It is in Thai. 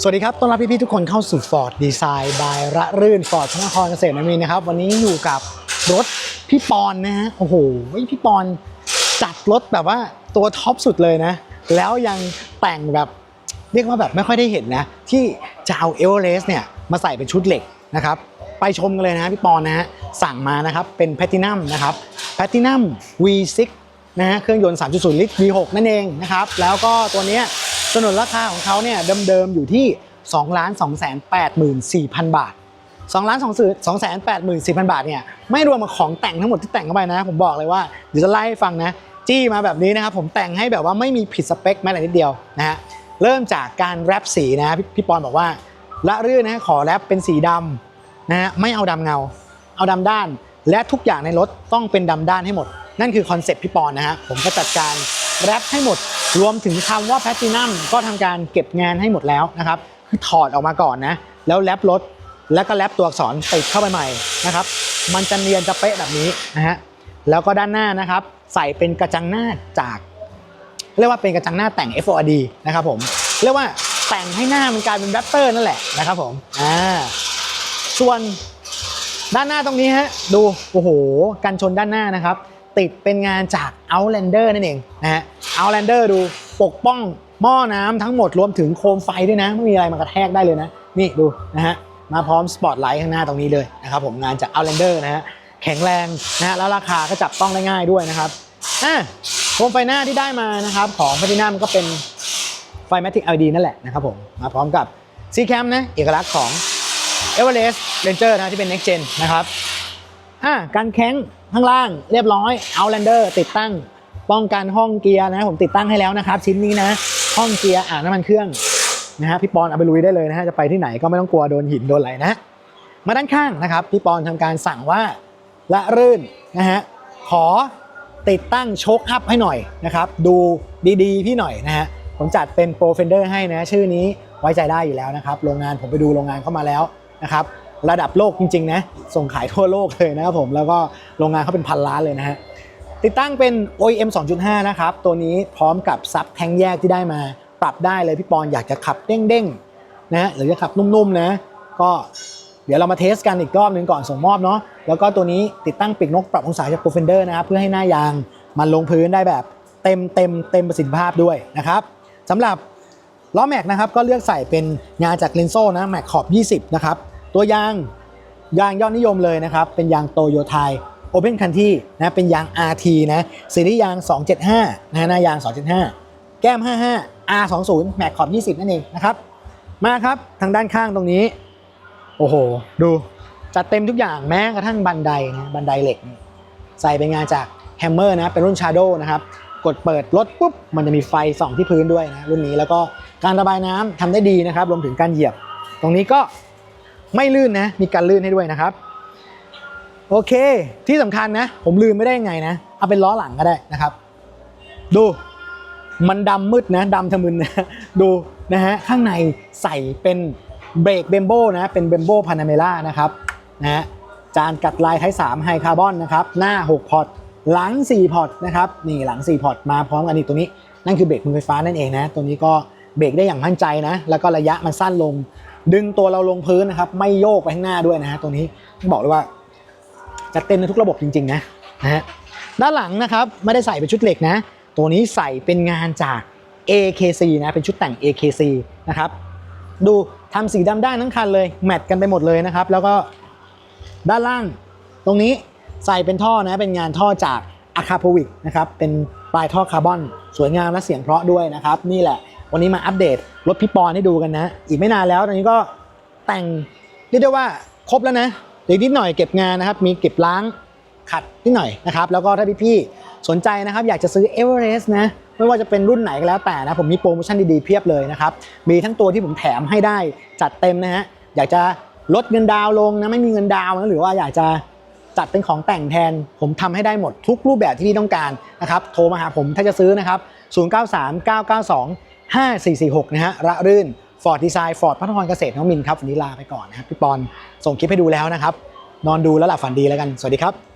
สวัสดีครับ ต้อนรับพี่ๆทุกคนเข้าสู่ Ford Design by ระรื่น Ford พระนครเกษตรนมินนะครับ วันนี้อยู่กับรถพี่ปอนนะฮะ โอ้โห พี่ปอนจัดรถแบบว่าตัวท็อปสุดเลยนะ แล้วยังแต่งแบบเรียกว่าแบบไม่ค่อยได้เห็นนะ ที่จะเอาเอเวอเรสเนี่ยมาใส่เป็นชุดเหล็กนะครับ ไปชมกันเลยนะพี่ปอนนะฮะ สั่งมานะครับ เป็นแพทินัมนะครับแพทินัม V6 นะฮะ เครื่องยนต์ 3.0 ลิตร V6 นั่นเองนะครับ แล้วก็ตัวเนี้ย สนนราคาของเขาเนี่ยเดิมๆอยู่ที่ 2 2 8 4 0 0 0 บาท2 2 2 8 4 0 0 0 บาทเนี่ยไม่รวมกับของแต่งทั้งหมดที่แต่งเข้าไปนะ ผมบอกเลยว่าเดี๋ยวจะไล่ให้ฟังนะ จี้มาแบบนี้นะครับผมแต่งให้แบบว่าไม่มีผิดสเปคแม้แต่นิดเดียวนะฮะเริ่มจากการแรปสีนะพี่พี่ปอนบอกว่าละรื่นนะขอแรปเป็นสีดำนะฮะไม่เอาดำเงา เอาดำด้าน และทุกอย่างในรถต้องเป็นดำด้านให้หมด นั่นคือคอนเซ็ปต์พี่ปอนนะฮะผมก็จัดการ แรปให้หมด รวมถึงคำว่าแพตตินัมก็ทำการเก็บงานให้หมดแล้วนะครับ คือถอดออกมาก่อนนะ แล้วแรปรถแล้วก็แรปตัวอักษรติดเข้าไปใหม่นะครับ มันจะเนียนจะเป๊ะแบบนี้นะฮะ แล้วก็ด้านหน้านะครับ ใส่เป็นกระจังหน้าจาก เรียกว่าเป็นกระจังหน้าแต่ง FORD นะครับผม เรียกว่าแต่งให้หน้ามันกลายเป็นแรปเตอร์นั่นแหละนะครับผม อ่า ส่วนด้านหน้าตรงนี้ฮะ ดู โอ้โห กันชนด้านหน้านะครับ ติดเป็นงานจาก Outlander นั่นเองนะฮะ Outlander ดูปกป้องหม้อน้ำทั้งหมดรวมถึงโคมไฟด้วยนะ ไม่มีอะไรมากระแทกได้เลยนะ นี่ดูนะฮะ มาพร้อมสปอตไลท์ข้างหน้าตรงนี้เลยนะครับผมงานจาก Outlander นะฮะ แข็งแรงนะฮะแล้วราคาก็จับต้องได้ง่ายด้วยนะครับอะโคมไฟหน้าที่ได้มานะครับของพัทินัมก็เป็นไฟ Matic LED นั่นแหละนะครับผมมาพร้อมกับ C Cam นะเอกลักษณ์ของ Everest Ranger นะที่เป็น Next Gen นะครับ อะการแข้งข้างล่างเรียบร้อย Outlander ติดตั้งป้องกันห้องเกียร์นะผมติดตั้งให้แล้วนะครับ ชิ้นนี้นะ ห้องเกียร์อ่างน้ำมันเครื่องนะฮะพี่ปอนเอาไปลุยได้เลยนะฮะจะไปที่ไหนก็ไม่ต้องกลัวโดนหินโดนอะไรนะมาด้านข้างนะครับพี่ปอนทำการสั่งว่าละรื่นนะฮะขอติดตั้งโชคอัพให้หน่อยนะครับ ดูดีๆ พี่หน่อยนะฮะผมจัดเป็นโปรเฟนเดอร์ให้นะ ชื่อนี้ไว้ใจได้อยู่แล้วนะครับ โรงงานผมไปดูโรงงานเข้ามาแล้วนะครับ ระดับโลกจริงๆนะส่งขายทั่วโลกเลยนะครับผมแล้วก็โรงงานเขาเป็นพันล้านเลยนะฮะติดตั้งเป็น OEM 2.5 นะครับ ตัวนี้พร้อมกับซับแทงแยกที่ได้มา ปรับได้เลยพี่ปอนอยากจะขับเด้งๆนะหรือจะขับนุ่มๆนะ ก็เดี๋ยวเรามาเทสกันอีกรอบหนึ่งก่อนส่งมอบเนาะแล้วก็ตัวนี้ติดตั้งปีกนกปรับองศาจากโปรเฟนเดอร์นะครับเพื่อให้หน้ายางมันลงพื้นได้แบบเต็มเต็มเต็มประสิทธิภาพด้วยนะครับสำหรับล้อแม็กนะครับก็เลือกใส่เป็นงาจากเลนโซ่นะแม็กขอบ 20 นะครับ ตัวยางยางยอดนิยมเลยนะครับ เป็นยางโตโยไทย Open Country นะเป็นยาง RT นะซีรีส์ยาง 275นะหน้ายาง 275 แก้ม 55 R20 แม็กขอบ 20 นั่นเองนะครับ มาครับทางด้านข้างตรงนี้ โอ้โห ดูจัดเต็มทุกอย่างแม้กระทั่งบันไดนะบันไดเหล็ก ใส่เป็นงานจาก Hammer นะเป็นรุ่น Shadow นะครับ กดเปิดรถปุ๊บ มันจะมีไฟส่องที่พื้นด้วยนะรุ่นนี้แล้วก็การระบายน้ำทำได้ดีนะครับรวมถึงการเหยียบ ตรงนี้ก็ ไม่ลื่นนะ มีการลื่นให้ด้วยนะครับ โอเค ที่สำคัญนะ ผมลืมไม่ได้ยังไงนะ เอาเป็นล้อหลังก็ได้นะครับ ดูมันดำมืดนะดำทะมึนนะดูนะฮะข้างในใส่เป็นเบรกเบมโบนะ เป็นเบมโบพานาเมล่านะครับนะฮะจานกัดลายไทป์3ไฮคาร์บอนนะครับ หน้า 6 พอร์ตหลัง 4 พอร์ตนะครับ นี่หลัง 4 พอร์ตมาพร้อมกันอีกตัวนี้ นั่นคือเบรกมือไฟฟ้านั่นเองนะ ตัวนี้ก็เบรกได้อย่างมั่นใจนะ แล้วก็ระยะมันสั้นลง ดึงตัวเราลงพื้นนะครับ ไม่โยกไปข้างหน้าด้วยนะฮะตัวนี้ต้องบอกเลยว่าจัดเต็มในทุกระบบจริง ๆ นะนะฮะด้านหลังนะครับไม่ได้ใส่เป็นชุดเหล็กนะ ตัวนี้ใส่เป็นงานจาก AKC นะเป็นชุดแต่ง AKC นะครับดูทำสีดำด้านทั้งคันเลยแมทกันไปหมดเลยนะครับ แล้วก็ด้านล่างตรงนี้ใส่เป็นท่อนะเป็นงานท่อจาก a c a p o v i c นะครับเป็นปลายท่อคาร์บอน สวยงามและเสียงเพราะด้วยนะครับ นี่แหละ วันนี้มาอัปเดตรถพี่ปอนให้ดูกันนะ อีกไม่นานแล้วตอนนี้ก็แต่งเรียกได้ว่าครบแล้วนะเดี๋ยวนิดหน่อยเก็บงานนะครับ มีเก็บล้างขัดนิดหน่อยนะครับ แล้วก็ถ้าพี่ๆสนใจนะครับ อยากจะซื้อ Everest นะไม่ว่าจะเป็นรุ่นไหนก็แล้วแต่นะผมมีโปรโมชั่นดีๆเพียบเลยนะครับ มีทั้งตัวที่ผมแถมให้ได้จัดเต็มนะฮะอยากจะลดเงินดาวลงนะไม่มีเงินดาวนะหรือว่าอยากจะจัดเป็นของแต่งแทน ผมทำให้ได้หมดทุกรูปแบบที่พี่ต้องการนะครับโทรมาหาผมถ้าจะซื้อนะครับ 093992 5446 นะฮะระรื่นฟอร์ดดีไซน์ฟอร์ดพัฒนครเกษตรน้องมินครับวันนี้ลาไปก่อนนะครับพี่ปอนส่งคลิปให้ดูแล้วนะครับ นอนดูแล้วหลับฝันดีแล้วกัน สวัสดีครับ